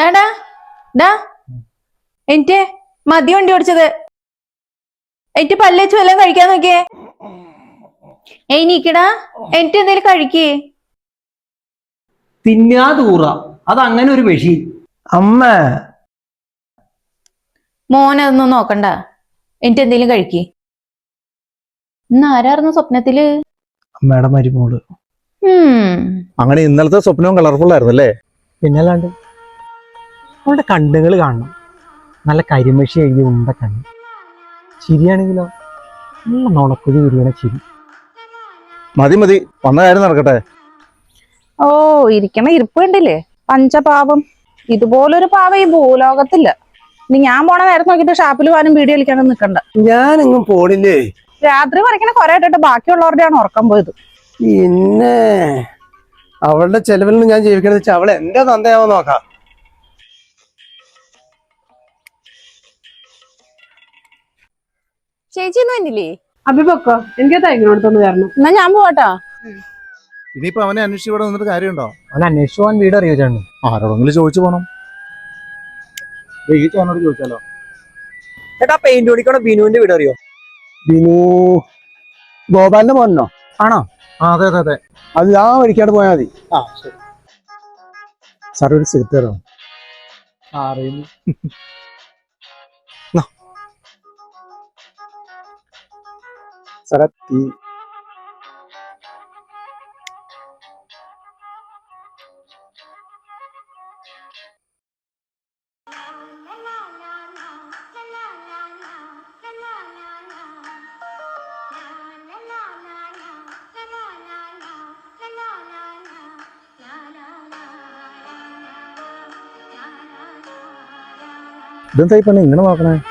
ഡാടാ ഡാ എനിക്ക് മദ്യം വണ്ടി ഓടിച്ചത്? എനിക്ക് പല്ലേച്ച് വല്ലതും കഴിക്കാൻ നോക്കിയേ. ഏയ് നീക്കടാ. എനിക്ക് എന്തേലും കഴിക്കേ. തിന്നാതൂറ അങ്ങനെ ഒരു മെഷീൻ അമ്മ. മോനതൊന്നും നോക്കണ്ട. എനിക്ക് എന്തേലും കഴിക്കേ. ഇന്ന് ആരായിരുന്നു സ്വപ്നത്തിൽ? അമ്മയുടെ മരുമോൾ. അങ്ങനെ ഇന്നലത്തെ സ്വപ്നവും കളർഫുൾ ആയിരുന്നു അല്ലേ പിന്നല്ലാണ്ട്. അവളുടെ കണ്ണുകൾ കാണണം. നല്ല കരിമഷി എഴുതി ഉണ്ട കണ്ണ്. ചിരിയാണെങ്കിലോ? നല്ല നുണക്കുഴി വിരിയണ ചിരി. മതി മതി. വന്ന കാര്യം നടക്കട്ടെ. ഓ ഇരിക്കണ ഇരിപ്പ് കണ്ടില്ലേ? പഞ്ചപാപം. ഇതുപോലൊരു പാവം ഈ ഭൂലോകത്തില്ല ഇനി ഞാൻ പോണ നേരം നോക്കിട്ട് ഷാപ്പിൽ പോകാനും വീഡിയോ കളിക്കാനും നിക്കണ്ട. ഞാനെങ്ങും പോണില്ലേ? രാത്രി വരയ്ക്കണ കൊറേ ഇട്ടിട്ട് ബാക്കിയുള്ളവരുടെയാണ് ഉറക്കം പോയത്. പിന്നെ അവളുടെ ചെലവിൽ നിന്ന് ഞാൻ ജീവിക്കണെന്ന് വെച്ചാൽ അവൾ എന്റെ തന്തയാവോ നോക്കാം. ചേച്ചി വന്നില്ലേ? അഭിപൊക്കോ എനിക്ക് എന്നാ ഞാൻ പോവാട്ടോ. ഇനിയിപ്പോ അവനെ അന്വേഷിച്ച് ഇവിടെ വന്നിട്ട് കാര്യമുണ്ടോ? അവൻ അന്വേഷിച്ചു പോകാൻ വീട് അറിയോ ചേട്ടൻ ആരോടെങ്കിലും ചോദിച്ചു പോണം. ഈ ചേട്ടനോട് ചോദിച്ചാലോ? ചേട്ടാ പെയിന്റ് ഓടിക്കണ ബിനുവിന്റെ വീട് അറിയോ? ബിനു ഗോപാലിന്റെ മോനോ? ആണോ? ആ അതെ അതെ അതെ. അത് ആ വഴിക്കാട് പോയാൽ മതി. ആ ശരി. സാർ ഒരു സിഗരറ്റ് തരാം അറിയുന്നു. syarat di Don't type any, no, no, no.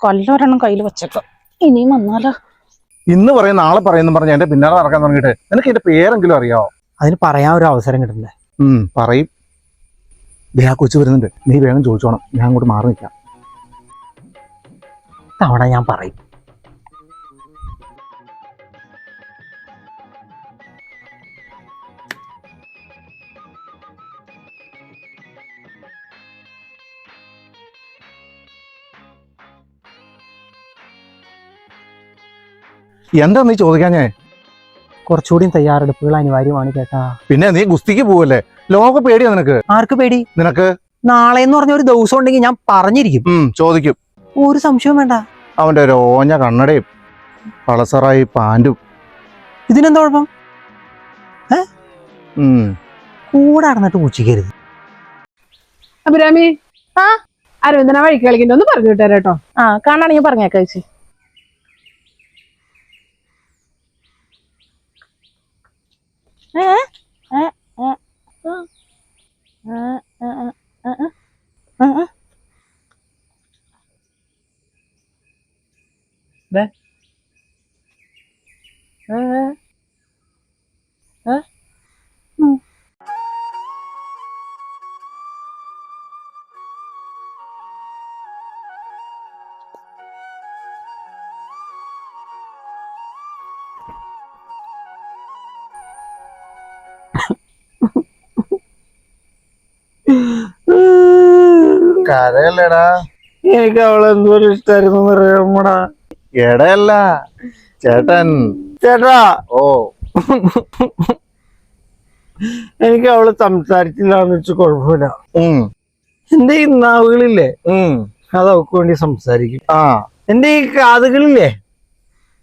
കൊല്ലൊരെണ്ണം കയ്യിൽ വെച്ചേക്കാം. ഇനിയും വന്നാലോ? ഇന്ന് പറയും നാളെ പറയുന്നു പറഞ്ഞ എന്റെ പിന്നാലെ നടക്കാൻ തുടങ്ങിയിട്ട്. നിനക്ക് എന്റെ പേരെങ്കിലും അറിയാവോ? അതിന് പറയാൻ ഒരു അവസരം കിട്ടണ്ടേ ഉം പറയും. ദേ ആ കൊച്ചു വരുന്നുണ്ട്. നീ വേഗം ചോദിച്ചോണം. ഞാൻ അങ്ങോട്ട് മാറി നിൽക്കാം. തവണ ഞാൻ പറയും. എന്താ നീ ചോദിക്കാൻ ഞാൻ കുറച്ചുകൂടി തയ്യാറെടുപ്പുകൾ അനിവാര്യമാണ് കേട്ടാ പിന്നെ നീ ഗുസ്തിക്ക് പോവല്ലേ? ലോക പേടിയാ നിനക്ക്? ആർക്ക് പേടി? നിനക്ക്? നാളെ എന്ന് പറഞ്ഞ ഒരു ദിവസം ഉണ്ടെങ്കിൽ ഞാൻ പറഞ്ഞിരിക്കും. ചോദിക്കും. ഒരു സംശയവും വേണ്ട. അവന്റെ ഒരു ഓഞ്ഞ കണ്ണടയും പളസറായി പാന്റും ഇതിനെന്താ കുഴപ്പം? ഉം. കൂടെ നടന്നിട്ട് പൂച്ചിക്കരുത്. അഭിരാമി ആ? അരവിന്ദന വഴിക്ക് കളിക്കണ്ട ഒന്ന് പറഞ്ഞു വിട്ടേരാ കേട്ടോ. ആ കാണാണെങ്കിൽ പറഞ്ഞേക്കാം ചേച്ചി. 诶诶诶诶嗯嗯嗯嗯嗯嗯嗯嗯嗯 കരയല്ലേടാ. എനിക്ക് അവളെ എന്തോരം ഇഷ്ടായിരുന്നു അറിയാമടാ എടയല്ല ചേട്ടൻ. ചേട്ടാ. ഓ. എനിക്ക് അവൾ സംസാരിച്ചില്ല എന്ന് വെച്ച് കുഴപ്പമില്ല. എന്റെ ഈ നാവുകളില്ലേ? അത് അവക്ക് വേണ്ടി സംസാരിക്കും. ആ. എന്റെ ഈ കാതുകളില്ലേ?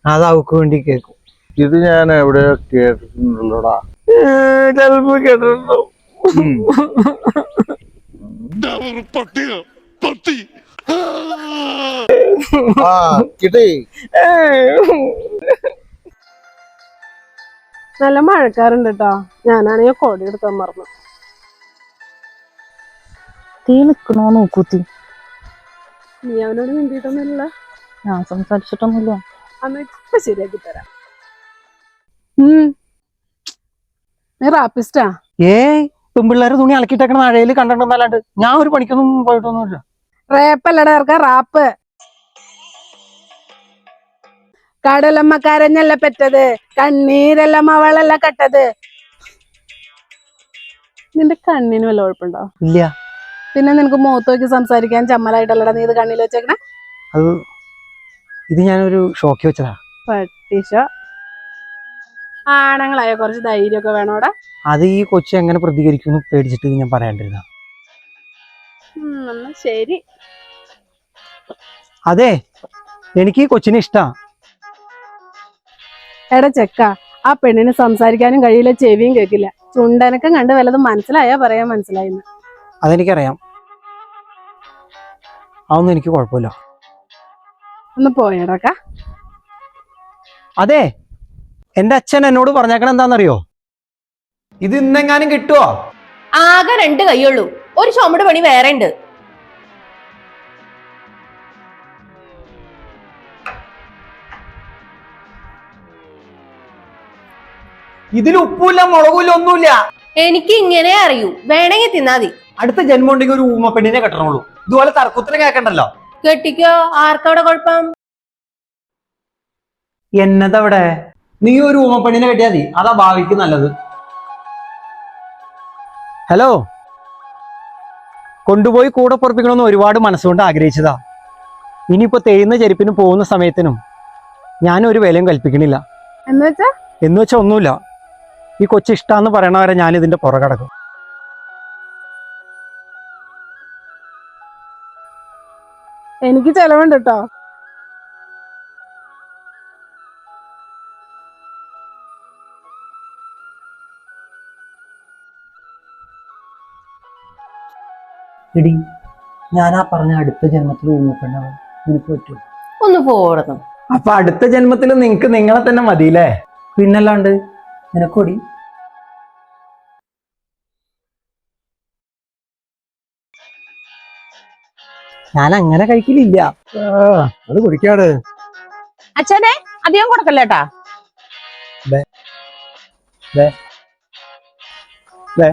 അത് അവക്ക് വേണ്ടി കേൾക്കും. ഇത് ഞാൻ എവിടെ കേട്ടിട്ടുണ്ടല്ലോടാ? ചിലപ്പോ കേട്ടിട്ടുണ്ടോ ആ കിട്ടി. നല്ല മഴക്കാരുണ്ട് കേട്ടോ ഞാനാണെങ്കിൽ കോടി എടുക്കാൻ മറന്നു. തീ നിക്കണോ നോക്കൂത്തി. നീ അവനോട് മിണ്ടിയിട്ടൊന്നുമില്ല. ഞാൻ സംസാരിച്ചിട്ടൊന്നുമില്ല. അന്ന് ഇപ്പൊ ശരിയാക്കി തരാം. ഉം. നീ റാപ്പിസ്റ്റാ? ഏയ്. പെമ്പിള്ളേര് തുണി അലക്കിട്ടേക്കണ മഴയിൽ കണ്ടിട്ടുണ്ടല്ലാണ്ട് ഞാൻ ഒരു പണിക്കൊന്നും പോയിട്ടൊന്നുമില്ല. റേപ്പല്ലട ഇറക്ക റാപ്പ്. കടലമ്മ കരഞ്ഞല്ല പെറ്റത് കണ്ണീരെല്ലാം അവളല്ല കട്ടത്. നിന്റെ കണ്ണിന് വല്ല കുഴപ്പമുണ്ടോ ഇല്ല. പിന്നെ നിനക്ക് മുഖത്ത് നോക്കി സംസാരിക്കാൻ ചമ്മലായിട്ടല്ലടാ നീ ഇത് കണ്ണിൽ വെച്ചേക്കണേ? അത് ഇത് ഞാനൊരു ഷോക്കി വെച്ചതാ. പട്ടിഷ. ആണുങ്ങളായ കുറച്ച് ധൈര്യമൊക്കെ അവിടെ അത് ഈ കൊച്ചു എങ്ങനെ പ്രതികരിക്കുന്നു പേടിച്ചിട്ട് ഞാൻ പറയാണ്ടിരുന്ന. ശരി. അതെ എനിക്ക് ഈ കൊച്ചിനെ ഇഷ്ടാ. എടാ ചെക്ക ആ പെണ്ണിന് സംസാരിക്കാനും കഴിയില്ല ചെവിയും കേൾക്കില്ല. ചുണ്ടനക്കം കണ്ട് വല്ലതും മനസ്സിലായാ പറയാൻ മനസ്സിലായിന്ന്. അതെനിക്കറിയാം. അതൊന്നും എനിക്ക് കുഴപ്പമില്ല. ഒന്ന് പോയടക്ക. അതെ എന്റെ അച്ഛൻ എന്നോട് പറഞ്ഞേക്കണ എന്താണെന്നറിയോ? ഇത് ഇന്നെങ്ങാനും കിട്ടുവോ? ആകെ രണ്ട് കൈയുള്ളൂ. ഒരു ചുമട് പണി വേറെ ഉണ്ട്. ഇതിൽ ഉപ്പുമില്ല മുളകുമില്ല ഒന്നുമില്ല. എനിക്ക് ഇങ്ങനെ അറിയൂ. വേണമെങ്കിൽ തിന്നാതി അടുത്ത ജന്മം ഉണ്ടെങ്കിൽ ഒരു ഊമ പെണ്ണിനെ കെട്ടണുള്ളൂ ഇതുപോലെ തർക്കുത്തരം കേക്കണ്ടല്ലോ കെട്ടിക്കോ? ആർക്കവിടെ കുഴപ്പം? എന്നതവിടെ? നീ ഒരു ഊമ കെട്ടിയാൽ കെട്ടിയാ മതി. അതാ ഭാവിക്ക് നല്ലത്. ഹലോ. കൊണ്ടുപോയി കൂടെ പുറപ്പിക്കണമെന്ന് ഒരുപാട് മനസ്സുകൊണ്ട് ആഗ്രഹിച്ചതാ. ഇനിയിപ്പോ തേയുന്ന ചെരുപ്പിനും പോകുന്ന സമയത്തിനും ഞാൻ ഒരു വിലയും കൽപ്പിക്കണില്ല. എന്ന് വെച്ചാ ഒന്നുമില്ല. ഈ കൊച്ചു ഇഷ്ടാന്ന് പറയണ വരെ ഞാൻ ഇതിന്റെ പുറകടക്കും എനിക്ക് ചെലവുണ്ട് കേട്ടോ എടി ഞാൻ ആ പറഞ്ഞ അടുത്ത ജന്മത്തിൽ നിനക്ക് പറ്റുമോ ഒന്ന് പോകണം അപ്പൊ അടുത്ത ജന്മത്തിൽ നിങ്ങക്ക് നിങ്ങളെ തന്നെ മതിയില്ലേ? പിന്നല്ലാണ്ട് നിനക്കൊടി? ഞാൻ അങ്ങനെ കഴിക്കില്ല അത് കുടിക്കാട്. അച്ഛനെ അധികം കൊടുക്കല്ലേട്ടാ ദേ.